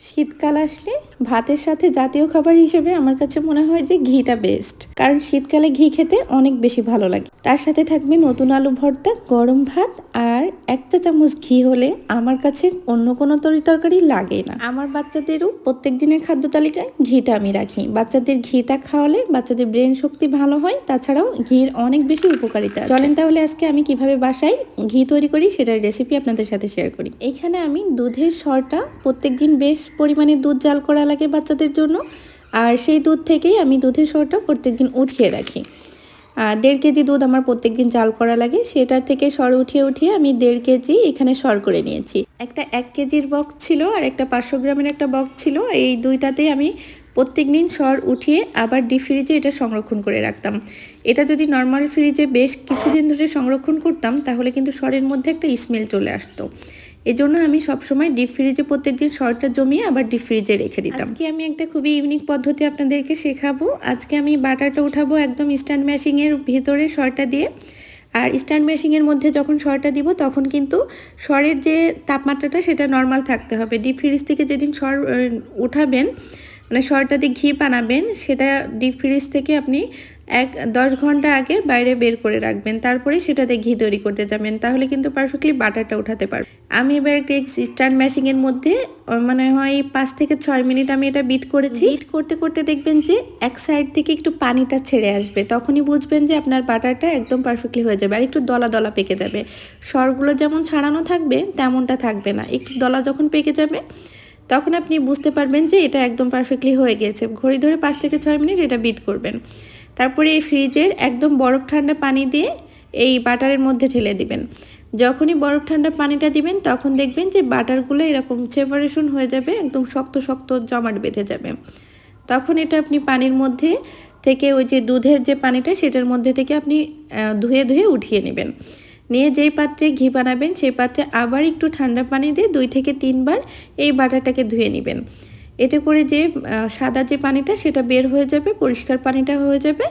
শীতকাল আসলে ভাতের সাথে জাতীয় খাবার হিসেবে আমার কাছে মনে হয় যে ঘিটা বেস্ট কারণ শীতকালে ঘি খেতে অনেক বেশি ভালো লাগে। তার সাথে থাকবে নতুন আলু ভর্তা, গরম ভাত আর এক চা চামচ ঘি হলে আমার কাছে অন্য কোনো তরি তরকারি লাগে না। আমার বাচ্চাদেরও প্রত্যেক দিনের খাদ্য তালিকায় ঘিটা আমি রাখি। বাচ্চাদের ঘিটা খাওয়ালে বাচ্চাদের ব্রেন শক্তি ভালো হয়, তাছাড়াও ঘির অনেক বেশি উপকারিতা চলেন তাহলে আজকে আমি কীভাবে বাসায় ঘি তৈরি করি সেটার রেসিপি আপনাদের সাথে শেয়ার করি। এইখানে আমি দুধের সরটা প্রত্যেক দিন বেশ পরিমাণে দুধ জাল করা লাগে বাচ্চাদের জন্য। আর সেই দুধ থেকেই আমি দুধের সরটা প্রত্যেকদিন উঠিয়ে রাখি। দেড় কেজি দুধ আমার প্রত্যেকদিন জাল করা লাগে। সেটার থেকে সর উঠিয়ে উঠিয়ে আমি দেড় কেজি এখানে সর করে নিয়েছি। একটা এক কেজির বক্স ছিল আর একটা পাঁচশো গ্রামের একটা বক্স ছিল। এই দুইটাতেই আমি প্রত্যেক দিন সর উঠিয়ে আবার ডিপ ফ্রিজে এটা সংরক্ষণ করে রাখতাম। এটা যদি নর্মাল ফ্রিজে বেশ কিছুদিন ধরে সংরক্ষণ করতাম, তাহলে কিন্তু সরের মধ্যে একটা স্মেল চলে আসতো। এজন্য আমি সবসময় ডিপ ফ্রিজে প্রত্যেকদিন সরটা জমিয়ে আবার ডিপ ফ্রিজে রেখে দিতাম। আজকে আমি একটা খুবই ইউনিক পদ্ধতি আপনাদেরকে শেখাবো। আজকে আমি বাটারটা উঠাবো একদম স্ট্যান্ড ম্যাশিংয়ের ভিতরে সরটা দিয়ে। আর স্ট্যান্ড মেশিংয়ের মধ্যে যখন সরটা দিব, তখন কিন্তু সরের যে তাপমাত্রাটা সেটা নর্মাল থাকতে হবে। ডিপ ফ্রিজ থেকে যেদিন সর উঠাবেন মানে দিয়ে ঘি বানাবেন, সেটা ডিপ ফ্রিজ থেকে আপনি এক, দশ ঘণ্টা আগে বাইরে বের করে রাখবেন, তারপরে সেটাতে ঘি তৈরি করতে যাবেন, তাহলে কিন্তু পারফেক্টলি বাটারটা উঠাতে পারবেন। আমি এবার একটা স্টার্ন ম্যাশিংয়ের মধ্যে মানে হয় পাঁচ থেকে ছয় মিনিট আমি এটা বিট করেছি। বিট করতে করতে দেখবেন যে এক সাইড থেকে একটু পানিটা ছেড়ে আসবে, তখনই বুঝবেন যে আপনার বাটারটা একদম পারফেক্টলি হয়ে যাবে, আর একটু দলা দলা পেকে যাবে। সরগুলো যেমন ছাড়ানো থাকবে, তেমনটা থাকবে না। একটু দলা যখন পেকে যাবে, তখন আপনি বুঝতে পারবেন যে এটা একদম পারফেক্টলি হয়ে গেছে। ঘড়ি ধরে পাঁচ থেকে ছয় মিনিট এটা বিট করবেন। তারপরে এই ফ্রিজের একদম বরফ ঠান্ডা পানি দিয়ে এই বাটারের মধ্যে ঢেলে দিবেন। যখনই বরফ ঠান্ডা পানিটা দিবেন, তখন দেখবেন যে বাটারগুলো এরকম সেপারেশন হয়ে যাবে, একদম শক্ত শক্ত জমাট বেঁধে যাবে। তখন এটা আপনি পানির মধ্যে থেকে ওই যে দুধের যে পানিটা, সেটার মধ্যে থেকে আপনি ধুয়ে ধুয়ে উঠিয়ে নেবেন। নিয়ে যেই পাত্রে ঘি বানাবেন, সেই পাত্রে আবার একটু ঠান্ডা পানি দিয়ে দুই থেকে তিনবার এই বাটারটাকে ধুয়ে নেবেন। এতে করে যে সাদা যে পানিটা সেটা বের হয়ে যাবে, পরিষ্কার পানিটা হয়ে যাবে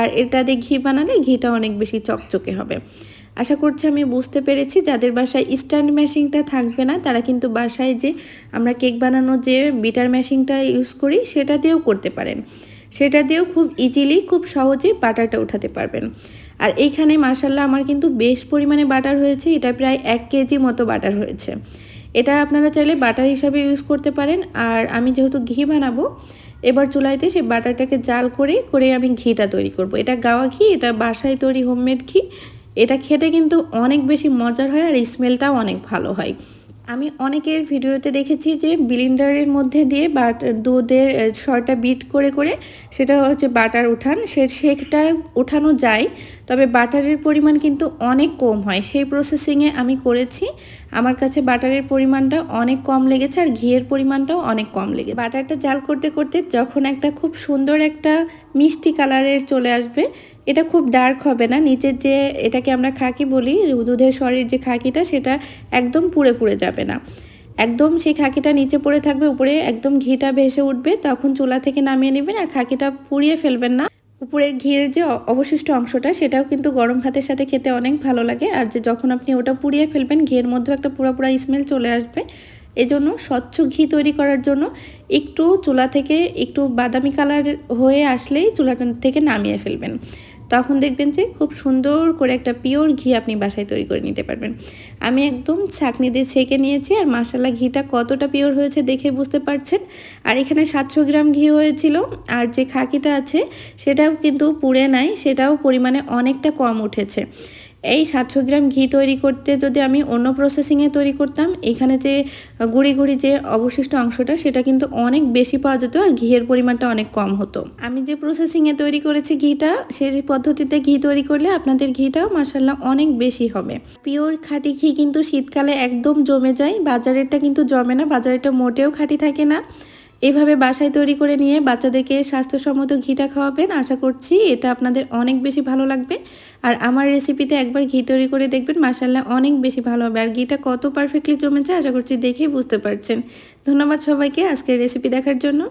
আর এটা দিয়ে ঘি বানালে ঘিটা অনেক বেশি চকচকে হবে। আশা করছি আমি বুঝতে পেরেছি, যাদের বাসায় স্ট্যান্ড ম্যাশিংটা থাকবে না, তারা কিন্তু বাসায় যে আমরা কেক বানানোর যে বিটার ম্যাশিংটা ইউজ করি, সেটা দিয়েও করতে পারেন। সেটা দিয়েও খুব ইজিলি খুব সহজে বাটারটা উঠাতে পারবেন। আর এইখানে মাসাল্লাহ আমার কিন্তু বেশ পরিমাণে বাটার হয়েছে, এটা প্রায় এক কেজি মতো বাটার হয়েছে। এটা আপনারা চাইলে বাটার হিসাবে ইউজ করতে পারেন। আর আমি যেহেতু ঘি বানাবো, এবার চুলাইতে সেই বাটারটাকে জাল করে করে আমি ঘিটা তৈরি করব। এটা গাওয়া ঘি, এটা বাসায় তৈরি হোমমেড ঘি। এটা খেতে কিন্তু অনেক বেশি মজার হয় আর স্মেলটাও অনেক ভালো হয়। আমি অনেকের ভিডিওতে দেখেছি যে বিলিন্ডারের মধ্যে দিয়ে বাট, দুধের সরটা বিট করে করে সেটা হচ্ছে বাটার উঠান। সে, সেটা উঠানো যায়, তবে বাটারের পরিমাণ কিন্তু অনেক কম হয়। সেই প্রসেসিংয়ে আমি করেছি। আমার কাছে বাটারের পরিমাণটা অনেক কম লেগেছে আর ঘিয়ের পরিমাণটাও অনেক কম লেগেছে। বাটারটা জাল করতে করতে যখন একটা খুব সুন্দর একটা মিষ্টি কালারের চলে আসবে, এটা খুব ডার্ক হবে না, নিচের যে এটাকে আমরা খাকি বলি, দুধের শরীর যে খাকিটা, সেটা একদম পুড়ে পুড়ে যাবে না। একদম সেই খাকিটা নিচে পড়ে থাকবে, উপরে একদম ঘিটা ভেসে উঠবে, তখন চুলা থেকে নামিয়ে নেবেন আর খাকিটা পুড়িয়ে ফেলবেন না। উপরের ঘিয়ের যে অবশিষ্ট অংশটা, সেটাও কিন্তু গরম ভাতের সাথে খেতে অনেক ভালো লাগে। আর যে যখন আপনি ওটা পুড়িয়ে ফেলবেন, ঘিয়ের মধ্যে একটা পুরো পুরো স্মেল চলে আসবে। এজন্য স্বচ্ছ ঘি তৈরি করার জন্য একটু চুলা থেকে একটু বাদামি কালার হয়ে আসলেই চুলাটা থেকে নামিয়ে ফেলবেন। তখন দেখবেন যে খুব সুন্দর করে একটা পিওর ঘি আপনি বাসায় তৈরি করে নিতে পারবেন। আমি একদম ছাঁকনি দিয়ে ছেঁকে নিয়েছি আর মাসালা ঘিটা কতটা পিওর হয়েছে দেখে বুঝতে পারছেন। আর এখানে সাতশো গ্রাম ঘি হয়েছিল আর যে খাকিটা আছে সেটাও কিন্তু পুড়ে নাই, সেটাও পরিমাণে অনেকটা কম উঠেছে। এই সাতশো গ্রাম ঘি তৈরি করতে যদি আমি অন্য প্রসেসিংয়ে তৈরি করতাম, এখানে যে গুঁড়ি গুঁড়ি যে অবশিষ্ট অংশটা, সেটা কিন্তু অনেক বেশি পাওয়া যেত আর ঘিয়ের পরিমাণটা অনেক কম হতো। আমি যে প্রসেসিংয়ে তৈরি করেছি ঘিটা, সেই পদ্ধতিতে ঘি তৈরি করলে আপনাদের ঘিটাও মাসাল্লাহ অনেক বেশি হবে। পিওর খাঁটি ঘি কিন্তু শীতকালে একদম জমে যায়, বাজারেরটা কিন্তু জমে না, বাজারেরটা মোটেও খাঁটি থাকে না। এইভাবে বাসায় তৈরি করে নিয়ে বাচ্চাদেরকে স্বাস্থ্যসম্মত ঘিটা খাওয়াবেন। আশা করছি এটা আপনাদের অনেক বেশি ভালো লাগবে। আর আমার রেসিপিতে একবার ঘি তৈরি করে দেখবেন মাসাল্লাহ অনেক বেশি ভালো হবে। আর ঘিটা কত পারফেক্টলি জমেছে, আশা করছি দেখেই বুঝতে পারছেন। ধন্যবাদ সবাইকে আজকের রেসিপি দেখার জন্য।